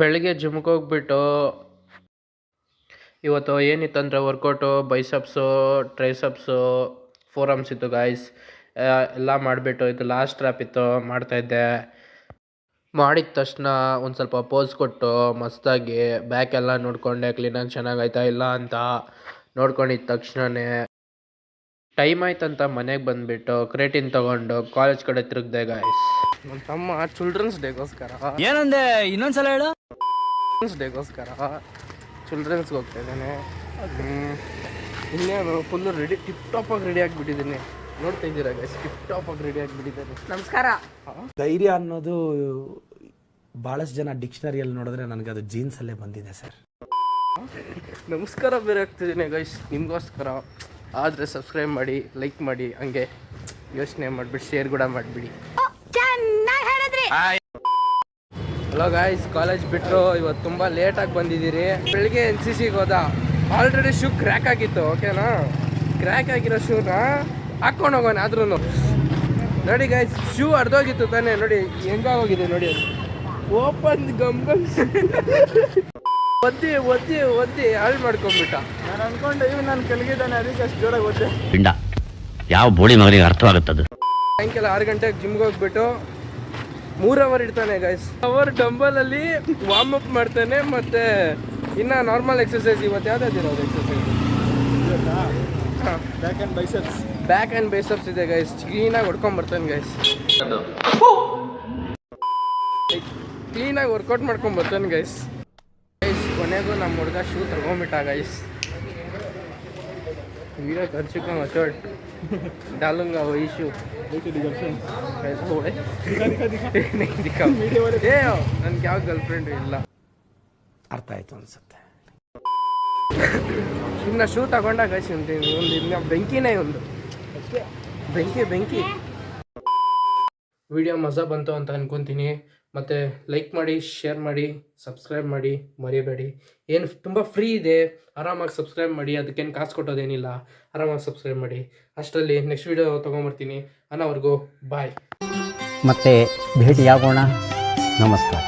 ಬೆಳಗ್ಗೆ ಜಿಮ್ಗೆ ಹೋಗ್ಬಿಟ್ಟು ಇವತ್ತು ಏನಿತ್ತಂದರೆ ವರ್ಕೌಟು ಬೈಸಪ್ಸು ಟ್ರೈಸಪ್ಸು ಫೋರಮ್ಸ್ ಇತ್ತು ಗಾಯ್ಸ್ ಎಲ್ಲ ಮಾಡಿಬಿಟ್ಟು ಇದು ಲಾಸ್ಟ್ ರ್ಯಾಪ್ ಇತ್ತು ಮಾಡ್ತಾಯಿದ್ದೆ ಮಾಡಿದ ತಕ್ಷಣ ಒಂದು ಸ್ವಲ್ಪ ಪೋಸ್ ಕೊಟ್ಟು ಮಸ್ತಾಗಿ ಬ್ಯಾಕ್ ಎಲ್ಲ ನೋಡಿಕೊಂಡೆ ಕ್ಲೀನಾಗಿ ಚೆನ್ನಾಗಾಯ್ತಾ ಇಲ್ಲ ಅಂತ ನೋಡ್ಕೊಂಡಿದ್ದ ತಕ್ಷಣವೇ ಟೈಮ್ ಆಯ್ತಂತ ಮನೆಗೆ ಬಂದ್ಬಿಟ್ಟು ಕ್ರೇಟಿನ್ ತಗೊಂಡು ಕಾಲೇಜ್ ಕಡೆ ತಿರುಗ್ದೆ ಗಾಯ್ಸ್ ನಮ್ಮ ತಮ್ಮ ಚಿಲ್ಡ್ರನ್ಸ್ ಡೇಗೋಸ್ಕರ ಏನಂದೆ? ಇನ್ನೊಂದ್ಸಲ ಹೇಳು. ಚಿಲ್ಡ್ರನ್ಸ್ ಡೇಗೋಸ್ಕರ ಚಿಲ್ಡ್ರನ್ಸ್ಗೆ ಹೋಗ್ತಾ ಇದ್ದೇನೆ. ಇನ್ನೇನು ಫುಲ್ಲು ರೆಡಿ ಟಿಪ್ ಟಾಪಾಗಿ ರೆಡಿ ಆಗಿಬಿಟ್ಟಿದ್ದೀನಿ. ನೋಡ್ತಾ ಇದ್ದೀರಾ ಗೈಸ್ ಟಿಪ್ ಟಾಪಾಗಿ ರೆಡಿ ಆಗಿಬಿಟ್ಟಿದ್ದಾನೆ. ನಮಸ್ಕಾರ. ಧೈರ್ಯ ಅನ್ನೋದು ಭಾಳಷ್ಟು ಜನ ಡಿಕ್ಷನರಿಯಲ್ಲಿ ನೋಡಿದ್ರೆ ನನಗೆ ಅದು ಜೀನ್ಸಲ್ಲೇ ಬಂದಿದೆ ಸರ್. ನಮಸ್ಕಾರ ಬೇರೆ ಆಗ್ತಿದ್ದೀನಿ ಗೈಸ್ ನಿಮಗೋಸ್ಕರ. ಆದರೆ ಸಬ್ಸ್ಕ್ರೈಬ್ ಮಾಡಿ ಲೈಕ್ ಮಾಡಿ ಹಂಗೆ ಯೋಚನೆ ಮಾಡಿಬಿಟ್ಟು ಶೇರ್ ಕೂಡ ಮಾಡಿಬಿಡಿ. ಹಲೋ ಗಾಯ್ಸ್ ಕಾಲೇಜ್ ಬಿಟ್ಟರು ಇವತ್ತು ತುಂಬ ಲೇಟಾಗಿ ಬಂದಿದ್ದೀರಿ. ಬೆಳಿಗ್ಗೆ ಎನ್ ಸಿ ಸಿಗೆ ಹೋದ. ಆಲ್ರೆಡಿ ಶೂ ಕ್ರ್ಯಾಕ್ ಆಗಿತ್ತು ಓಕೆನಾ ಕ್ರ್ಯಾಕ್ ಆಗಿರೋ ಶೂನ ಹಾಕ್ಕೊಂಡು ಹೋಗೋಣ ಆದ್ರೂ ನೋಡಿ ಗಾಯ್ಸ್ ಶೂ ಅರ್ಧೋಗಿತ್ತು ತಾನೇ. ನೋಡಿ ಹೆಂಗಾಗೋಗಿದೆ ನೋಡಿ ಅದು. ಓಪನ್ ಗಮ್ ಗಮ್ ಒದ್ದಿ ಒದ್ದಿ ಒದ್ದಿ ಹಾಳು ಮಾಡ್ಕೊಂಡ್ಬಿಟ್ಟ. ನಾನು ಅನ್ಕೊಂಡೆ ಇವ್ ನಾನು ಕೆಳಗಿದ್ದಾನೆ ಅದಕ್ಕೆ ಅಷ್ಟು ಜೋರಾಗಿ ಒದ್ದೆ. ಯಾವ ಬೋಳಿ ಮಗನಿಗೆ ಅರ್ಥವಾಗುತ್ತದು? ಸಾಯಂಕಾಲ ಆರು ಗಂಟೆಗೆ ಜಿಮ್ಗೆ ಹೋಗ್ಬಿಟ್ಟು ಮೂರ್ ಅವರ್ ಇಡ್ತಾನೆ ಗೈಸ್ ಅವರ್ ಡಂಬಲ್ ಅಲ್ಲಿ ವಾರ್ಮ್ ಅಪ್ ಮಾಡ್ತಾನೆ ಮತ್ತೆ ಇನ್ನ ನಾರ್ಮಲ್ ಎಕ್ಸರ್ಸೈಸ್ ಇವತ್ತು ಯಾವ್ದಾದ್ರು exercise back and biceps back and biceps ಇದೆ ಗೈಸ್ ಕ್ಲೀನಾಗಿ ಹೊಡ್ಕೊಂಡ್ ಬರ್ತಾನೆ ಗೈಸ್ ಕ್ಲೀನಾಗಿ ವರ್ಕೌಟ್ ಮಾಡ್ಕೊಂಡ್ ಬರ್ತಾನೆ ಗೈಸ್ ಗೈಸ್ ಕೊನೆಗೂ ನಮ್ಮ ಹುಡುಗ ಶೂ ತಗೊಂಬಿಟ್ಟ ಗೈಸ್ ವಿಡಿಯೋ ಖರ್ಚಿಕ ಮಚೋಟ್ डालूंगा वही शू कैसे हुए नहीं दिखा ए ನನ್ಗೆ ಯಾವ ಗರ್ಲ್ ಫ್ರೆಂಡ್ ಇಲ್ಲ ಅರ್ಥ ಆಯ್ತು ಅನ್ಸುತ್ತೆ ಇನ್ನ ಶೂ ತಗೊಂಡ ಗೈಸ್ ಒಂದು ಒಂದು ಇನ್ನ ಬೆಂಕಿನೇ ಒಂದು ಬೆಂಕಿ ಬೆಂಕಿ ವಿಡಿಯೋ ಮಜಾ ಬಂತು ಅಂತ ಅನ್ಕೊಂತೀನಿ ಮತ್ತು ಲೈಕ್ ಮಾಡಿ ಶೇರ್ ಮಾಡಿ ಸಬ್ಸ್ಕ್ರೈಬ್ ಮಾಡಿ ಮರೆಯಬೇಡಿ ಏನು ತುಂಬ ಫ್ರೀ ಇದೆ. ಆರಾಮಾಗಿ ಸಬ್ಸ್ಕ್ರೈಬ್ ಮಾಡಿ. ಅದಕ್ಕೇನು ಕಾಸು ಕೊಟ್ಟೋದೇನಿಲ್ಲ. ಆರಾಮಾಗಿ ಸಬ್ಸ್ಕ್ರೈಬ್ ಮಾಡಿ. ಅಷ್ಟರಲ್ಲಿ ನೆಕ್ಸ್ಟ್ ವೀಡಿಯೋ ತೊಗೊಂಬರ್ತೀನಿ. ಅನ್ನೋವರೆಗೂ ಬಾಯ್ ಮತ್ತೆ ಭೇಟಿಯಾಗೋಣ. ನಮಸ್ಕಾರ.